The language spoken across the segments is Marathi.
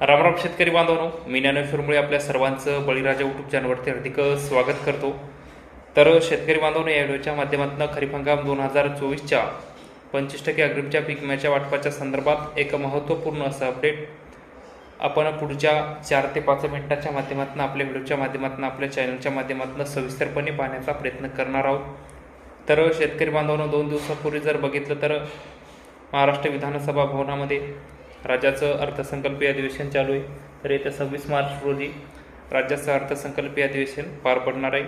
रामराम शेतकरी बांधवांनो मी ज्ञानेश्वरमुळे आपल्या सर्वांचं बळीराजा युट्यूब चॅनलवरती हार्दिक स्वागत करतो. तर शेतकरी बांधवांनो या व्हिडिओच्या माध्यमातून खरीप हंगाम दोन हजार चोवीसच्या पंचवीस टक्के अग्रिमच्या पीक विम्याच्या वाटपाच्या संदर्भात एक महत्त्वपूर्ण असं अपडेट आपण पुढच्या चार ते पाच मिनिटाच्या माध्यमातून आपल्या व्हिडिओच्या माध्यमातून आपल्या चॅनलच्या माध्यमातून सविस्तरपणे पाहण्याचा प्रयत्न करणार आहोत. तर शेतकरी बांधवांनो दोन दिवसापूर्वी जर बघितलं तर महाराष्ट्र विधानसभा भवनामध्ये राज्याचं अर्थसंकल्पीय अधिवेशन चालू आहे. तर येत्या सव्वीस मार्च रोजी राज्याचं अर्थसंकल्पीय अधिवेशन पार पडणार आहे.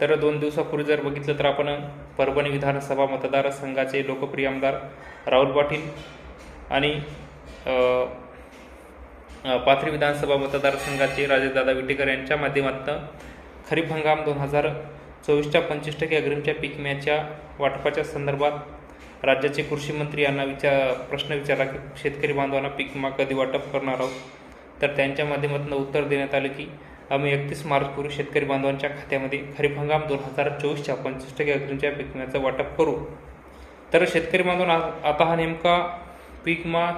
तर दोन दिवसापूर्वी जर बघितलं तर आपण परभणी विधानसभा मतदारसंघाचे लोकप्रिय आमदार राहुल पाटील आणि पाथरी विधानसभा मतदारसंघाचे राजेदादा विटेकर यांच्या माध्यमातून खरीप हंगाम दोन हजार चोवीसच्या पंचवीस टक्के अग्रिमच्या पीक विम्याच्या वाटपाच्या संदर्भात राज्याचे कृषी मंत्री यांना विचार प्रश्न विचारला की शेतकरी बांधवांना पीक विमा कधी वाटप करणार आहोत? तर त्यांच्या माध्यमातून उत्तर देण्यात आलं की आम्ही एकतीस मार्चपूर्वी शेतकरी बांधवांच्या खात्यामध्ये खरीप हंगाम दोन हजार चोवीसच्या पंचवीस टक्के अग्रिमच्या पीक विम्याचं वाटप करू. तर शेतकरी बांधवांना आता हा नेमका पीक विमा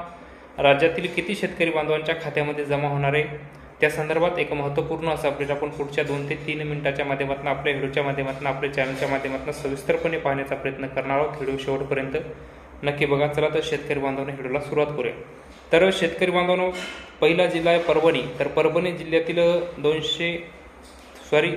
राज्यातील किती शेतकरी बांधवांच्या खात्यामध्ये जमा होणार आहे? त्या संदर्भात एक महत्त्वपूर्ण असं अपडेट आपण पुढच्या दोन ते तीन मिनिटाच्या माध्यमातून आपल्या व्हिडिओच्या माध्यमातून आपल्या चॅनलच्या माध्यमातून सविस्तरपणे पाहण्याचा प्रयत्न करणार आहोत व्हिडिओ शेवटपर्यंत. नक्की बघा चला तर शेतकरी बांधवांना व्हिडिओला सुरुवात करूया. तर शेतकरी बांधवांनो पहिला जिल्हा आहे परभणी. तर परभणी जिल्ह्यातील दोनशे सॉरी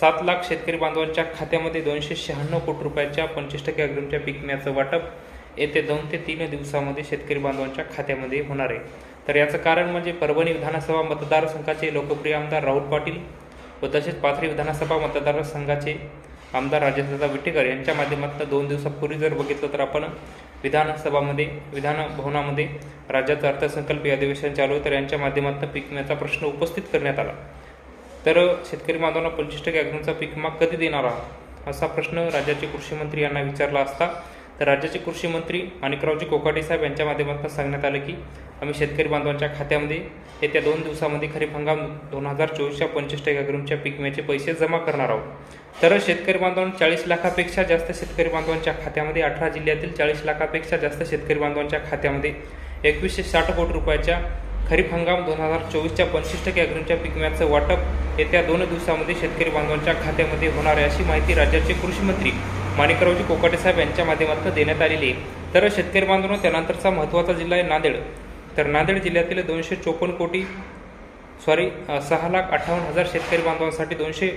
सात लाख शेतकरी बांधवांच्या खात्यामध्ये दोनशे शहाण्णव कोटी रुपयाच्या पंचवीस टक्के अग्रिमच्या पीक वाटप येते दोन ते तीन दिवसामध्ये शेतकरी बांधवांच्या खात्यामध्ये होणार आहे. तर याचं कारण म्हणजे परभणी विधानसभा मतदारसंघाचे लोकप्रिय आमदार राहुल पाटील व तसेच पाथरी विधानसभा मतदारसंघाचे आमदार राजेशदादा विटेकर यांच्या माध्यमातून दोन दिवसापूर्वी जर बघितलं तर आपण विधानसभामध्ये विधान भवनामध्ये राज्याचं अर्थसंकल्पीय अधिवेशन चालू आहे तर यांच्या माध्यमातून पीक विम्याचा प्रश्न उपस्थित करण्यात आला. तर शेतकरी बांधवांना पंचवीस टक्के अग्निचा पीक विमा कधी देणार आहात? असा प्रश्न राज्याचे कृषी मंत्री यांना विचारला असता तर राज्याचे कृषी मंत्री माणिकरावजी कोकाटे साहेब यांच्या माध्यमातून सांगण्यात आलं की आम्ही शेतकरी बांधवांच्या खात्यामध्ये येत्या दोन दिवसामध्ये खरीप हंगाम दोन हजार चोवीसच्या पंचवीस टक्के अग्रिमच्या पीक विम्याचे पैसे जमा करणार आहोत. तर शेतकरी बांधवांना चाळीस लाखापेक्षा जास्त शेतकरी बांधवांच्या खात्यामध्ये अठरा जिल्ह्यातील चाळीस लाखापेक्षा जास्त शेतकरी बांधवांच्या खात्यामध्ये एकवीसशे साठ कोटी रुपयाच्या खरीप हंगाम दोन हजार चोवीसच्या पंचवीस टक्के अग्रिमच्या पीक विम्याचं वाटप येत्या दोन दिवसामध्ये शेतकरी बांधवांच्या खात्यामध्ये होणार आहे अशी माहिती राज्याचे कृषी मंत्री माणिकरावजी कोकाटे साहेब यांच्या माध्यमातून देण्यात आलेली तर शेतकरी बांधवांनो त्यानंतरचा महत्त्वाचा जिल्हा आहे नांदेड. तर नांदेड जिल्ह्यातील दोनशे चोपन्न कोटी सॉरी सहा लाख अठ्ठावन्न हजार शेतकरी बांधवांसाठी दोनशे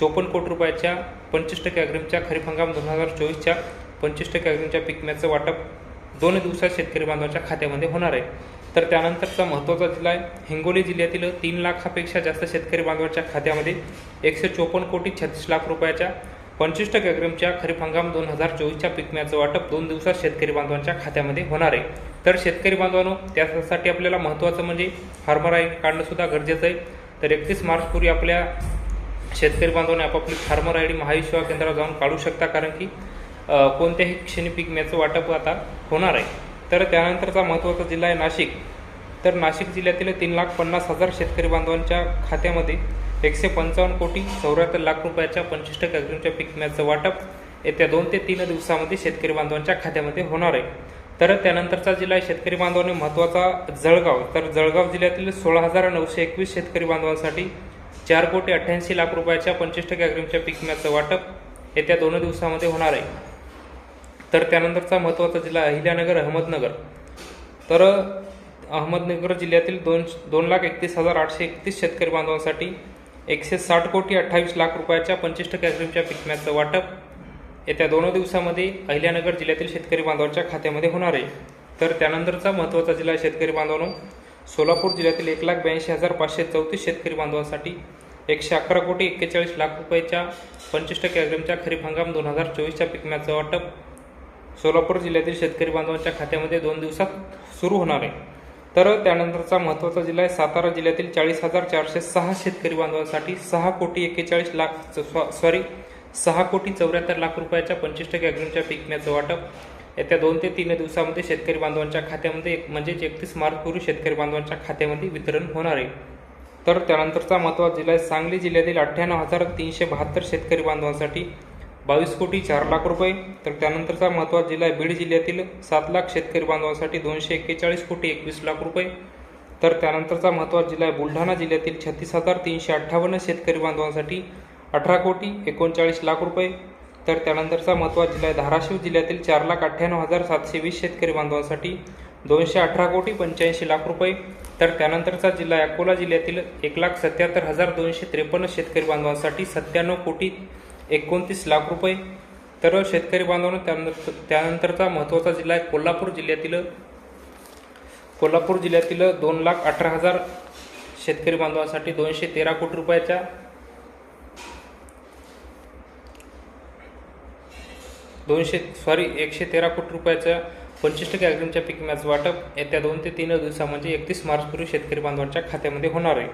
चोपन्न कोटी रुपयाच्या पंचवीस टक्के अग्रिमच्या खरीप हंगाम दोन हजार चोवीसच्या पंचवीस टक्के अग्रिमच्या पीक विम्याचं वाटप दोन दिवसात शेतकरी बांधवांच्या खात्यामध्ये होणार आहे. तर त्यानंतरचा महत्त्वाचा जिल्हा आहे हिंगोली जिल्ह्यातील तीन लाखापेक्षा जास्त शेतकरी बांधवांच्या खात्यामध्ये एकशे चोपन्न कोटी छत्तीस लाख रुपयाच्या पंचवीस टक्के अग्रिमच्या खरीप हंगाम दोन हजार चोवीसच्या पिकम्याचं वाटप दोन दिवसात शेतकरी बांधवांच्या खात्यामध्ये होणार आहे. तर शेतकरी बांधवांनो त्यासाठी आपल्याला महत्त्वाचं म्हणजे फार्मर आय डी काढणंसुद्धा गरजेचं आहे. तर एकतीस मार्चपूर्वी आपल्या शेतकरी बांधवांनी आपापली फार्मर आय डी महायुष्य केंद्रावर जाऊन काढू शकता कारण की कोणत्याही क्षणी पिकम्याचं वाटप आता होणार आहे. तर त्यानंतरचा महत्त्वाचा जिल्हा आहे नाशिक. तर नाशिक जिल्ह्यातील तीन लाख पन्नास हजार शेतकरी बांधवांच्या खात्यामध्ये एकशे पंचावन्न कोटी चौऱ्याहत्तर लाख रुपयाच्या पंचवीस टक्के अग्रिमच्या पीक विम्याचं वाटप येत्या दोन ते तीन दिवसामध्ये शेतकरी बांधवांच्या खात्यामध्ये होणार आहे. तर त्यानंतरचा जिल्हा आहे शेतकरी बांधवांनी महत्त्वाचा जळगाव तर जळगाव जिल्ह्यातील सोळा हजार नऊशे एकवीस शेतकरी बांधवांसाठी चार कोटी अठ्ठ्याऐंशी लाख रुपयाच्या पंचवीस टक्के अग्रिमच्या पीक विम्याचं वाटप येत्या दोन दिवसामध्ये होणार आहे. तर त्यानंतरचा महत्त्वाचा जिल्हा अहिल्यानगर अहमदनगर. तर अहमदनगर जिल्ह्यातील दोन दोन लाख एकतीस हजार आठशे एकतीस शेतकरी बांधवांसाठी एकशे साठ कोटी अठ्ठावीस लाख रुपयाच्या पंचवीस टक्के अग्रिमच्या वाटप येत्या दोन दिवसामध्ये अहिल्यानगर जिल्ह्यातील शेतकरी बांधवांच्या खात्यामध्ये होणार आहे. तर त्यानंतरचा महत्त्वाचा जिल्हा शेतकरी बांधवांनो. सोलापूर जिल्ह्यातील एक लाख ब्याऐंशी हजार पाचशे चौतीस शेतकरी बांधवांसाठी एकशे अकरा कोटी एक्केचाळीस लाख रुपयाच्या पंचवीस टक्के अग्रिमच्या खरीप हंगाम दोन हजार चोवीसच्या पिकम्याचं वाटप सोलापूर जिल्ह्यातील शेतकरी बांधवांच्या खात्यामध्ये दोन दिवसात सुरू होणार आहे. तर त्यानंतरचा महत्त्वाचा जिल्हा आहे सातारा जिल्ह्यातील चाळीस हजार चारशे सहा शेतकरी बांधवांसाठी सहा कोटी एक्केचाळीस लाख सॉरी सहा कोटी चौऱ्याहत्तर लाख रुपयाच्या पंचवीस टक्के अग्रिमच्या पीक विम्याचं वाटप. येत्या दोन ते तीन दिवसामध्ये शेतकरी बांधवांच्या खात्यामध्ये एक म्हणजेच एकतीस मार्चपूर्वी शेतकरी बांधवांच्या खात्यामध्ये वितरण होणार आहे. तर त्यानंतरचा महत्त्वाचा जिल्हा आहे सांगली जिल्ह्यातील अठ्ठ्याण्णव हजार तीनशे बहात्तर शेतकरी बांधवांसाठी बावीस कोटी चार लाख रुपये. तर त्यानंतरचा महत्त्वाचा जिल्हा आहे बीड जिल्ह्यातील सात लाख शेतकरी बांधवांसाठी दोनशे एक्केचाळीस कोटी एकवीस लाख रुपये. तर त्यानंतरचा महत्त्वाचा जिल्हा आहे बुलढाणा जिल्ह्यातील छत्तीस हजार तीनशे अठ्ठावन्न शेतकरी बांधवांसाठी अठरा कोटी एकोणचाळीस लाख रुपये. तर त्यानंतरचा महत्त्वाचा जिल्हा आहे धाराशिव जिल्ह्यातील चार लाख अठ्ठ्याण्णव हजार सातशे वीस शेतकरी बांधवांसाठी दोनशे अठरा कोटी पंच्याऐंशी लाख रुपये. तर त्यानंतरचा जिल्हा अकोला जिल्ह्यातील एक लाख सत्याहत्तर हजार दोनशे त्रेपन्न शेतकरी बांधवांसाठी सत्त्याण्णव कोटी एकोणतीस लाख रुपये. तर शेतकरी बांधवांना त्यानंतर त्यानंतरचा महत्त्वाचा जिल्हा आहे कोल्हापूर जिल्ह्यातील कोल्हापूर जिल्ह्यातील दोन लाख अठरा हजार शेतकरी बांधवांसाठी दोनशे तेरा कोटी रुपयाच्या दोनशे सॉरी एकशे तेरा कोटी रुपयाच्या पंचवीस टक्के अग्रिमच्या पीक विम्याचं वाटप येत्या दोन ते तीन दिवसा म्हणजे एकतीस मार्चपूर्वी शेतकरी बांधवांच्या खात्यामध्ये होणार आहे.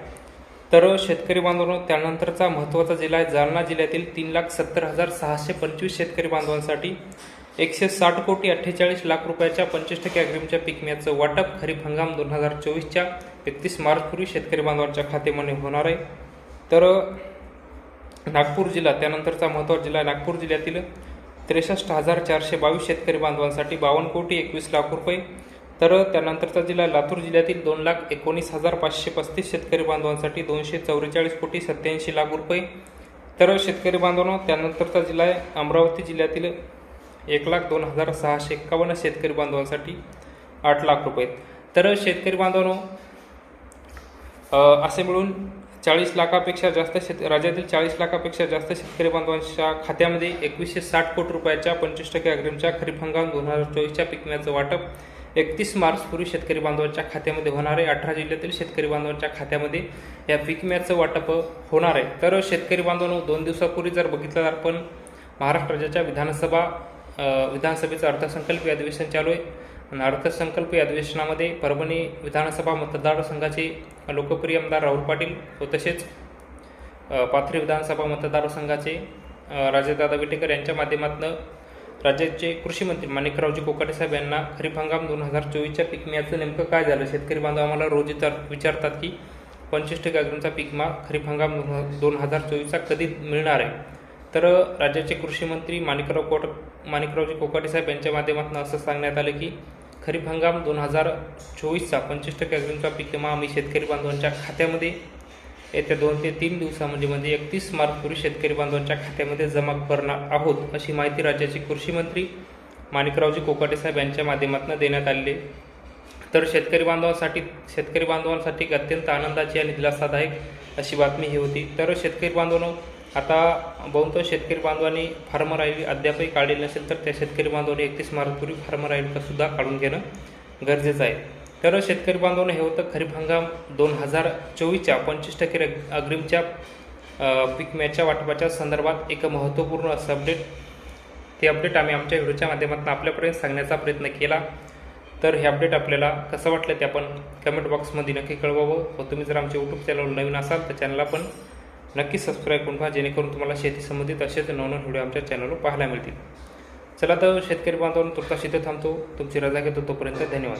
तर शेतकरी बांधवांनो त्यानंतरचा महत्त्वाचा जिल्हा आहे जालना जिल्ह्यातील तीन लाख सत्तर हजार सहाशे पंचवीस शेतकरी बांधवांसाठी एकशे साठ कोटी अठ्ठेचाळीस लाख रुपयाच्या पंचवीस टक्के अग्रिमच्या पिकम्याचं वाटप खरीप हंगाम दोन हजार चोवीसच्या एकतीस मार्चपूर्वी शेतकरी बांधवांच्या खात्यामध्ये होणार आहे. तर नागपूर जिल्हा त्यानंतरचा महत्त्वाचा जिल्हा आहे नागपूर जिल्ह्यातील त्रेसष्ट हजार चारशे बावीस शेतकरी बांधवांसाठी बावन्न कोटी एकवीस लाख रुपये. तर त्यानंतरचा जिल्हा लातूर जिल्ह्यातील दोन लाख एकोणीस हजार पाचशे पस्तीस शेतकरी बांधवांसाठी दोनशे चौवेचाळीस कोटी सत्याऐंशी लाख रुपये. तर शेतकरी बांधवांनो त्यानंतरचा जिल्हा आहे अमरावती जिल्ह्यातील एक लाख दोन हजार सहाशे एक्कावन्न शेतकरी बांधवांसाठी आठ लाख रुपये. तर शेतकरी बांधवांनो असे मिळून चाळीस लाखापेक्षा जास्त शेत राज्यातील चाळीस लाखापेक्षा जास्त शेतकरी बांधवांच्या खात्यामध्ये एकवीसशे साठ कोटी रुपयाच्या पंचवीस टक्के अग्रिमच्या खरीप हंगाम दोन हजार चोवीसच्या पिकण्याचं वाटप एकतीस मार्चपूर्वी शेतकरी बांधवांच्या खात्यामध्ये होणार आहे. अठरा जिल्ह्यातील शेतकरी बांधवांच्या खात्यामध्ये या पीक विम्याचं वाटप होणार आहे. तर शेतकरी बांधवांनो दोन दिवसापूर्वी जर बघितलं तर आपण महाराष्ट्र राज्याच्या विधानसभा विधानसभेचं अर्थसंकल्पीय अधिवेशन चालू आहे. आणि अर्थसंकल्पीय अधिवेशनामध्ये परभणी विधानसभा मतदारसंघाचे लोकप्रिय आमदार राहुल पाटील व तसेच पाथरी विधानसभा मतदारसंघाचे राजेदादा विटेकर यांच्या माध्यमातून राज्याचे कृषी मंत्री माणिकरावजी कोकाटे साहेब यांना खरीप हंगाम दोन हजार चोवीसच्या पीक विम्याचं नेमकं काय झालं? शेतकरी बांधव आम्हाला रोज विचारतात की पंचवीस टक्के अग्रिमचा पीक मा खरीप हंगाम दोन हजार चोवीसचा कधी मिळणार आहे? तर राज्याचे कृषी मंत्री माणिकराव कोट माणिकरावजी कोकाटे साहेब यांच्या माध्यमातून असं सांगण्यात आलं की खरीप हंगाम दोन हजार चोवीसचा पंचवीस टक्के अग्रिमचा पीक विमा आम्ही शेतकरी बांधवांच्या खात्यामध्ये येत्या दोन ते तीन दिवसामध्ये म्हणजे एकतीस मार्चपूर्वी शेतकरी बांधवांच्या खात्यामध्ये जमा करणार आहोत अशी माहिती राज्याचे कृषी मंत्री माणिकरावजी कोकाटे साहेब यांच्या माध्यमातून देण्यात आले तर शेतकरी बांधवांसाठी शेतकरी बांधवांसाठी एक अत्यंत आनंदाची आणि दिलासादायक अशी बातमी ही होती. तर शेतकरी बांधवांनो आता बहुतांश शेतकरी बांधवांनी फार्मर आय अद्यापही काढली नसेल तर त्या शेतकरी बांधवांनी एकतीस मार्चपूर्वी फार्मर आय सुद्धा काढून घेणं गरजेचं आहे. तर शेतकरी बांधवांना हे होतं खरीप हंगाम दोन हजार चोवीसच्या पंचवीस टक्के अग्रिमच्या पिकम्याच्या पीक वाटपाच्या संदर्भात एक महत्त्वपूर्ण असं अपडेट ते अपडेट आम्ही आमच्या व्हिडिओच्या माध्यमातून आपल्यापर्यंत सांगण्याचा प्रयत्न केला. तर हे अपडेट आपल्याला कसं वाटलं ते आपण कमेंट बॉक्समध्ये नक्की कळवावं. व तुम्ही जर आमच्या यूट्यूब चॅनल नवीन असाल तर चॅनलला पण नक्की सबस्क्राईब करून पहा जेणेकरून तुम्हाला शेती संबंधित असेच नवनवीन व्हिडिओ आमच्या चॅनलवर पाहायला मिळतील. चला तर शेतकरी बांधवांना तुमचा शेती थांबतो. तुमची रजा घेतो तोपर्यंत धन्यवाद.